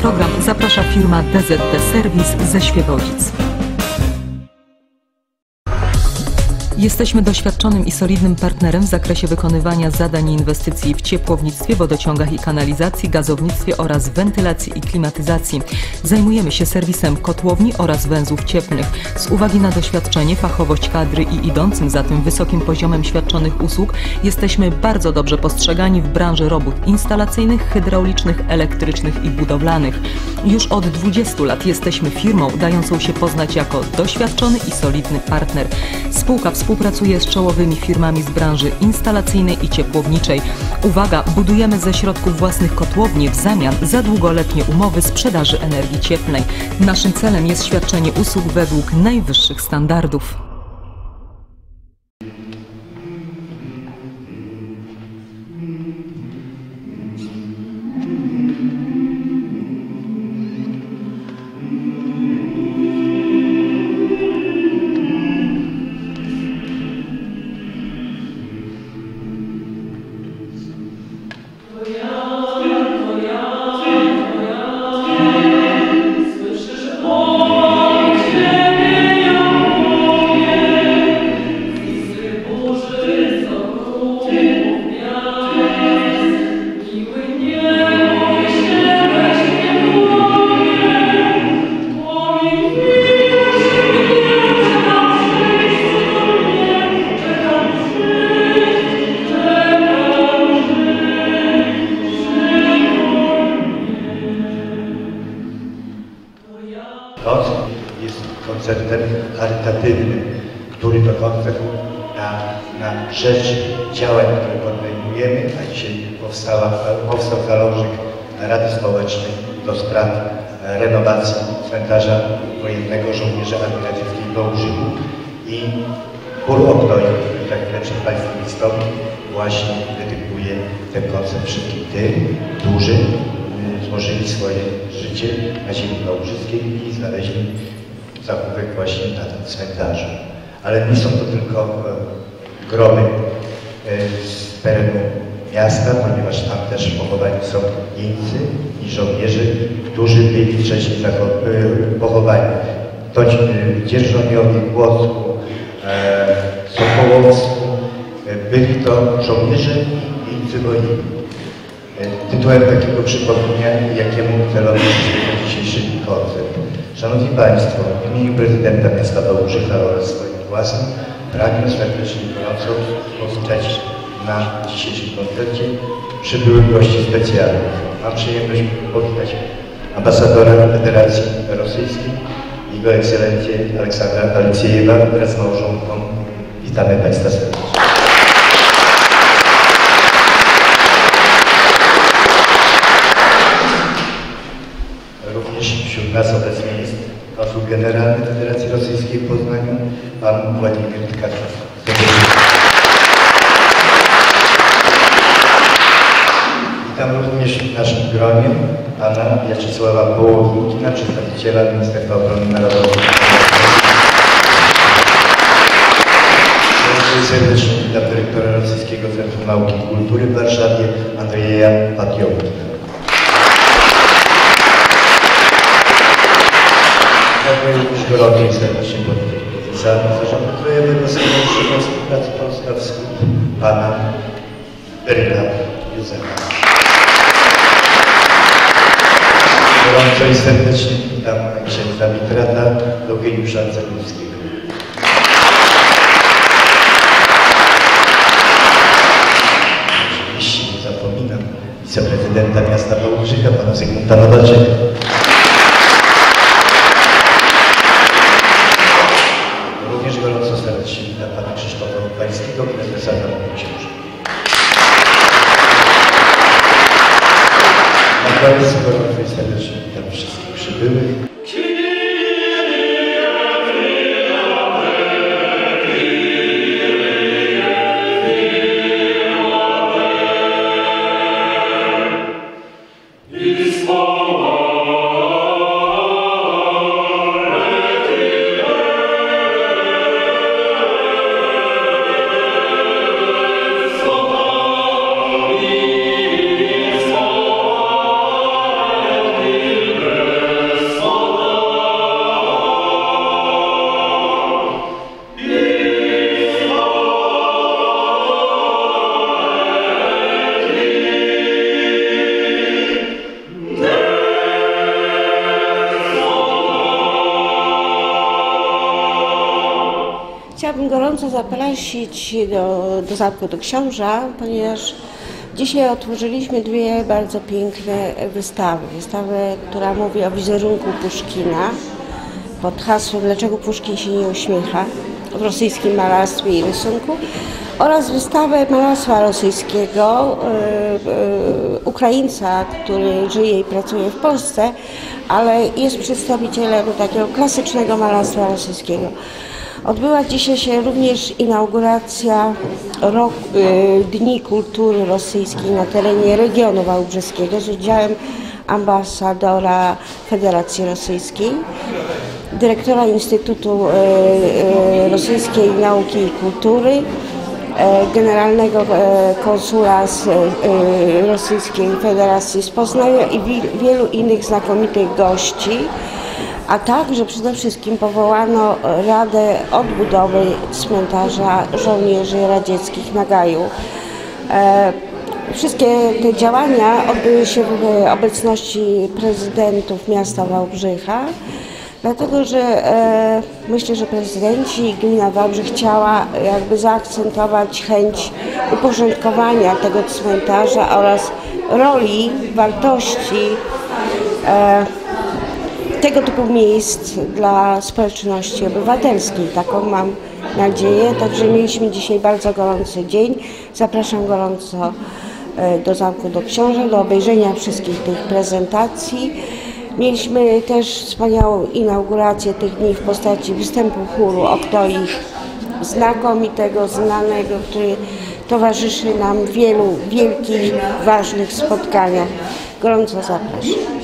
program zaprasza firma DZT Service ze Świebodzic. Jesteśmy doświadczonym i solidnym partnerem w zakresie wykonywania zadań i inwestycji w ciepłownictwie, wodociągach i kanalizacji, gazownictwie oraz wentylacji i klimatyzacji. Zajmujemy się serwisem kotłowni oraz węzłów cieplnych. Z uwagi na doświadczenie, fachowość kadry i idącym za tym wysokim poziomem świadczonych usług, jesteśmy bardzo dobrze postrzegani w branży robót instalacyjnych, hydraulicznych, elektrycznych i budowlanych. Już od 20 lat jesteśmy firmą dającą się poznać jako doświadczony i solidny partner. Spółka współpracuje z czołowymi firmami z branży instalacyjnej i ciepłowniczej. Uwaga, budujemy ze środków własnych kotłowni w zamian za długoletnie umowy sprzedaży energii cieplnej. Naszym celem jest świadczenie usług według najwyższych standardów. Koncert jest koncertem charytatywnym, który to koncert na, na rzecz działań, które podejmujemy, a dzisiaj powstała, powstał zalążek Rady Społecznej do spraw renowacji cmentarza wojennego żołnierza Armii Radzieckiej w i Oknoju, który tak przed Państwem wystąpi, właśnie dedykuje ten koncert wszystkim tym, którzy złożyli swoje życie na ziemi wałbrzyskiej i znaleźli zachówek właśnie na tym cmentarzu. Ale nie są to tylko e, groby e, z terenu miasta, ponieważ tam też pochowani są jeńcy i żołnierze, którzy byli wcześniej e, pochowani w Dzierżoniowie, Płocku, Sokołowsku. Byli to żołnierze i jeńcy wojny. Tytułem takiego przypomnienia, jakiemu celowy jest dzisiejszy koncert. Szanowni Państwo, w imieniu prezydenta miasta Wałbrzycha oraz swoim własnym pragnę serdecznie gorąco powitać na dzisiejszym koncercie przybyłych gości specjalnych. Mam przyjemność powitać ambasadora Federacji Rosyjskiej, Jego Ekscelencję Aleksandra Aleksiejewa wraz z małżonką. Witamy Państwa serdecznie. Również wśród nas obecny jest konsul generalny Federacji Rosyjskiej w Poznaniu, pan Władimir Tkaczów. Witam również w naszym gronie pana Wiaczesława Połownikina, przedstawiciela Ministerstwa Obrony Narodowej. Serdecznie witam dyrektora Rosyjskiego Centrum Nauki i Kultury w Warszawie, Andrzeja Patiowicza. Pragnę również gorąco i serdecznie powitać prezesa Zarządu Krajowego Polska-Wschód, pana Beryla Józefa. Gorąco i serdecznie witam księdza Mitrata Eugeniusza Cegłowskiego. Oczywiście nie zapominam wiceprezydenta miasta Wałbrzycha, pana Zygmunta Nowaczeka. Koniec gorąco i serdecznie witam wszystkich przybyłych. Chciałabym gorąco zaprosić do, do Zamku do Książa, ponieważ dzisiaj otworzyliśmy dwie bardzo piękne wystawy. Wystawę, która mówi o wizerunku Puszkina pod hasłem Dlaczego Puszkin się nie uśmiecha w rosyjskim malarstwie i rysunku oraz wystawę malarstwa rosyjskiego y, y, Ukraińca, który żyje i pracuje w Polsce, ale jest przedstawicielem takiego klasycznego malarstwa rosyjskiego. Odbyła dzisiaj się również inauguracja rok, y, Dni Kultury Rosyjskiej na terenie regionu wałbrzyskiego z udziałem ambasadora Federacji Rosyjskiej, dyrektora Instytutu y, y, Rosyjskiej Nauki i Kultury, generalnego konsula z Rosyjskiej Federacji z Poznania i wi- wielu innych znakomitych gości a także przede wszystkim powołano Radę Odbudowy Cmentarza Żołnierzy Radzieckich na Gaju. E, Wszystkie te działania odbyły się w obecności prezydentów miasta Wałbrzycha, dlatego że e, myślę, że prezydenci i gmina Wałbrzych chciała jakby zaakcentować chęć uporządkowania tego cmentarza oraz roli, wartości e, tego typu miejsc dla społeczności obywatelskiej. Taką mam nadzieję. Także mieliśmy dzisiaj bardzo gorący dzień. Zapraszam gorąco e, do Zamku do Książę, do obejrzenia wszystkich tych prezentacji. Mieliśmy też wspaniałą inaugurację tych dni w postaci występu chóru Oktoi znakomitego, znanego, który towarzyszy nam w wielu wielkich, ważnych spotkaniach. Gorąco zapraszam.